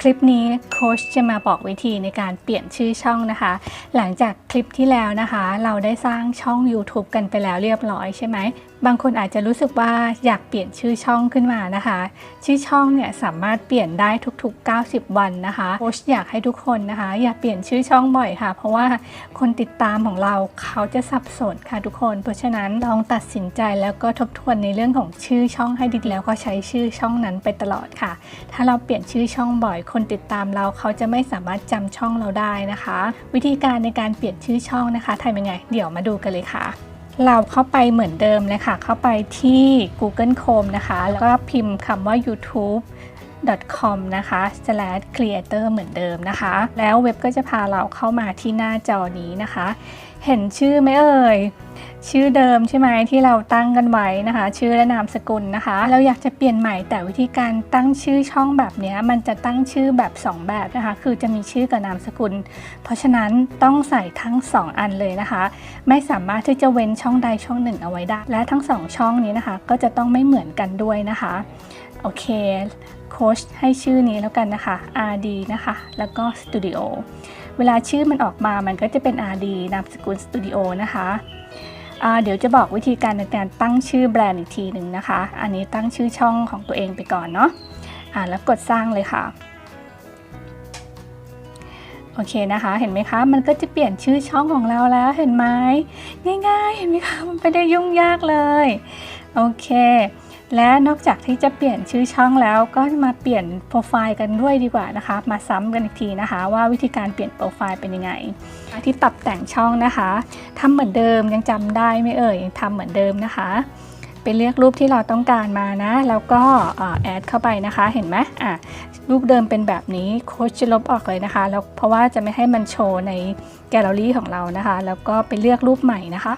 คลิปนี้โค้ชจะมาบอกวิธีในการเปลี่ยนชื่อช่องนะคะ หลังจากคลิปที่แล้วนะคะ เราได้สร้างช่อง YouTube กันไปแล้วเรียบร้อยใช่ไหมบางคนอาจจะรู้สึกว่าอยากเปลี่ยนชื่อช่องขึ้นมานะคะ ชื่อช่องเนี่ยสามารถเปลี่ยนได้ทุกๆ 90 วันนะคะโค้ชอยากให้ทุกคนนะคะ อย่าเปลี่ยนชื่อช่องบ่อยค่ะ เพราะว่าคนติดตามของเราเขาจะสับสนค่ะทุกคน เพราะฉะนั้นลองตัดสินใจแล้วก็ทบทวนในเรื่องของชื่อช่องให้ดีแล้วก็ใช้ชื่อช่องนั้นไปตลอดค่ะ ถ้าเราเปลี่ยนชื่อช่องบ่อย คนติดตามเราเขาจะไม่สามารถจำช่องเราได้นะคะ วิธีการในการเปลี่ยนชื่อช่องนะคะทำยังไง เดี๋ยวมาดูกันเลยค่ะ เราเข้าไปเหมือนเดิมเลยค่ะ เข้าไปที่ Google Chrome นะคะ แล้วก็พิมพ์คำว่า YouTube com นะคะ slash creator เหมือนเดิมนะคะ แล้วเว็บก็จะพาเราเข้ามาที่หน้าจอนี้นะคะ เห็นชื่อไหมเอ่ย ชื่อเดิมใช่ไหมที่เราตั้งกันไว้นะคะ ชื่อและนามสกุลนะคะ เราอยากจะเปลี่ยนใหม่แต่วิธีการตั้งชื่อช่องแบบนี้มันจะตั้งชื่อแบบ 2 แบบนะคะ คือจะมีชื่อกับนามสกุล เพราะฉะนั้นต้องใส่ทั้ง 2 อันเลยนะคะ ไม่สามารถที่จะเว้นช่องใดช่องหนึ่งเอาไว้ได้ และทั้ง 2 ช่องนี้นะคะ ก็จะต้องไม่เหมือนกันด้วยนะคะโอเคโค้ชให้ชื่อนี้แล้วกันนะคะ RD นะคะ แล้วก็ Studio เวลาชื่อมันออกมามันก็จะเป็น RD นามสกุล Studio นะคะเดี๋ยวจะบอกวิธีการในการตั้งชื่อแบรนด์อีกทีหนึ่งนะคะ อันนี้ตั้งชื่อช่องของตัวเองไปก่อนเนาะอ่าแล้วกดสร้างเลยค่ะ โอเคนะคะ เห็นไหมคะ มันก็จะเปลี่ยนชื่อช่องของเราแล้วเห็นไหมง่ายๆ เห็นไหมคะ มันไม่ได้ยุ่งยากเลย โอเค และนอกจากที่จะเปลี่ยนชื่อช่องแล้วก็มาเปลี่ยนโปรไฟล์กันด้วยดีกว่านะคะ มาซ้ำกันอีกทีนะคะ ว่าวิธีการเปลี่ยนโปรไฟล์เป็นยังไง ที่ปรับแต่งช่องนะคะทำเหมือนเดิมยังจำได้ไม่เอ่ยยังทำเหมือนเดิมนะคะไปเลือกรูปที่เราต้องการมานะ แล้วก็แอดเข้าไปนะคะเห็นไหมอะรูปเดิมเป็นแบบนี้โค้ชจะลบออกเลยนะคะแล้วเพราะว่าจะไม่ให้มันโชว์ในแกลเลอรี่ของเรานะคะ แล้วก็ไปเลือกรูปใหม่นะคะ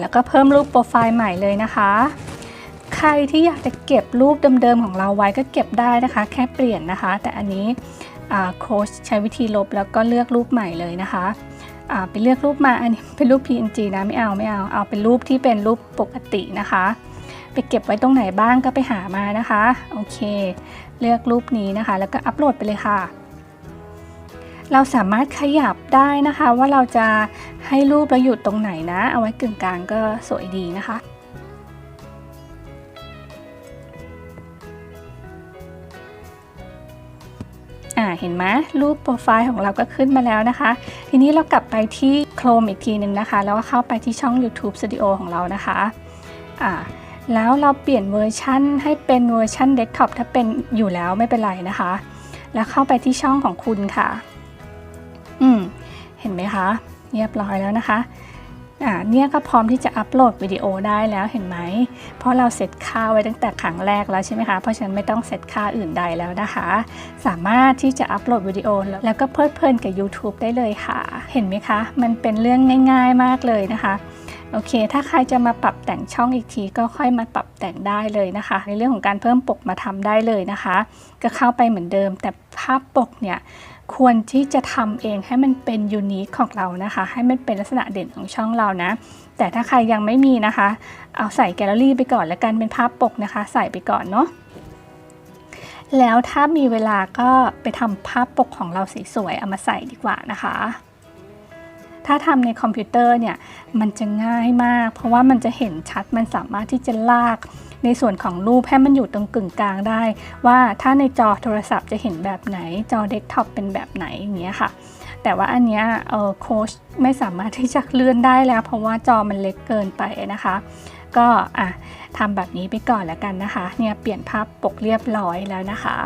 แล้วก็เพิ่มรูปโปรไฟล์ใหม่เลยนะคะ ใครที่อยากจะเก็บรูปเดิมๆของเราไว้ก็เก็บได้นะคะ แค่เปลี่ยนนะคะ แต่อันนี้โค้ชใช้วิธีลบแล้วก็เลือกรูปใหม่เลยนะคะไปเลือกรูปมาอันนี้เป็นรูป PNG นะไม่เอาไม่เอาเอาเป็นรูปที่เป็นรูปปกตินะคะ ไปเก็บไว้ตรงไหนบ้างก็ไปหามานะคะโอเค เลือกรูปนี้นะคะ แล้วก็อัปโหลดไปเลยค่ะ เราสามารถขยับได้นะคะ ว่าเราจะให้รูปเราอยู่ตรงไหนนะ เอาไว้กึ่งกลางก็สวยดีนะคะอ่าเห็นไหมรูปโปรไฟล์ของเราก็ขึ้นมาแล้วนะคะ ทีนี้เรากลับไปที่ Chrome อีกทีหนึ่งนะคะ แล้วก็เข้าไปที่ช่อง YouTube Studio ของเรานะคะอ่าแล้วเราเปลี่ยนเวอร์ชันให้เป็นเวอร์ชันเดสก์ท็อปถ้าเป็นอยู่แล้วไม่เป็นไรนะคะ แล้วเข้าไปที่ช่องของคุณค่ะ อืมเห็นไหมคะเรียบร้อยแล้วนะคะอ่าเนี่ยก็พร้อมที่จะอัปโหลดวิดีโอได้แล้วเห็นไหม เพราะเราเซตค่าไว้ตั้งแต่ครั้งแรกแล้วใช่ไหมคะ เพราะฉะนั้นไม่ต้องเซตค่าอื่นใดแล้วนะคะ สามารถที่จะอัปโหลดวิดีโอแล้วก็เพลิดเพลินกับ YouTube ได้เลยค่ะ เห็นไหมคะ มันเป็นเรื่องง่าย ๆมากเลยนะคะโอเค ถ้าใครจะมาปรับแต่งช่องอีกทีก็ค่อยมาปรับแต่งได้เลยนะคะ ในเรื่องของการเพิ่มปกมาทำได้เลยนะคะ ก็เข้าไปเหมือนเดิม แต่ภาพปกเนี่ย ควรที่จะทำเองให้มันเป็นยูนิคของเรานะคะ ให้มันเป็นลักษณะเด่นของช่องเรานะ แต่ถ้าใครยังไม่มีนะคะ เอาใส่แกลเลอรี่ไปก่อนแล้วกันเป็นภาพปกนะคะ ใส่ไปก่อนเนาะแล้วถ้ามีเวลาก็ไปทำภาพปกของเราสวยๆเอามาใส่ดีกว่านะคะ ถ้าทำในคอมพิวเตอร์เนี่ยมันจะง่ายมาก เพราะว่ามันจะเห็นชัดมันสามารถที่จะลาก ในส่วนของรูปให้มันอยู่ตรงกึ่งกลางได้ ว่าถ้าในจอโทรศัพท์จะเห็นแบบไหน จอเดสก์ท็อปเป็นแบบไหนอย่างเงี้ยค่ะ แต่ว่าอันเนี้ยเออโค้ชไม่สามารถที่จะเลื่อนได้แล้ว เพราะว่าจอมันเล็กเกินไปนะคะก็อะทำแบบนี้ไปก่อนแล้วกันนะคะ เนี่ยเปลี่ยนภาพปกเรียบร้อยแล้วนะคะ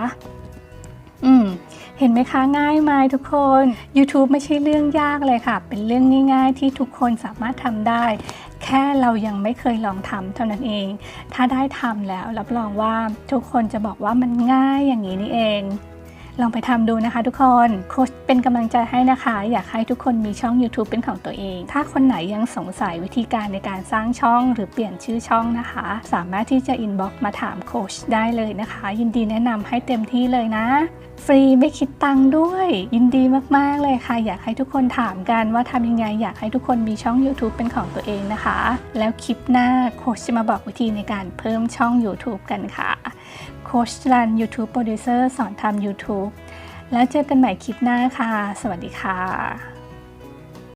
อืมเห็นไหมคะง่ายไหมทุกคน YouTube ไม่ใช่เรื่องยากเลยค่ะ เป็นเรื่องง่ายๆ ที่ทุกคนสามารถทำได้ แค่เรายังไม่เคยลองทำเท่านั้นเอง ถ้าได้ทำแล้วรับรองว่าทุกคนจะบอกว่ามันง่ายอย่างนี้นี่เอง ลองไปทำดูนะคะทุกคนโค้ชเป็นกำลังใจให้นะคะ อยากให้ทุกคนมีช่อง YouTube เป็นของตัวเอง ถ้าคนไหนยังสงสัยวิธีการในการสร้างช่องหรือเปลี่ยนชื่อช่องนะคะ สามารถที่จะอินบ็อกซ์มาถามโค้ชได้เลยนะคะ ยินดีแนะนำให้เต็มที่เลยนะ ฟรีไม่คิดตังค์ด้วย ยินดีมากๆเลยค่ะ อยากให้ทุกคนถามกันว่าทำยังไงอยากให้ทุกคนมีช่อง YouTube เป็นของตัวเองนะคะ แล้วคลิปหน้าโค้ชจะมาบอกวิธีในการเพิ่มช่อง YouTube กันค่ะ โคชรัน YouTube Producer สอนทำ YouTube แล้วเจอกันใหม่คลิปหน้าค่ะ สวัสดีค่ะ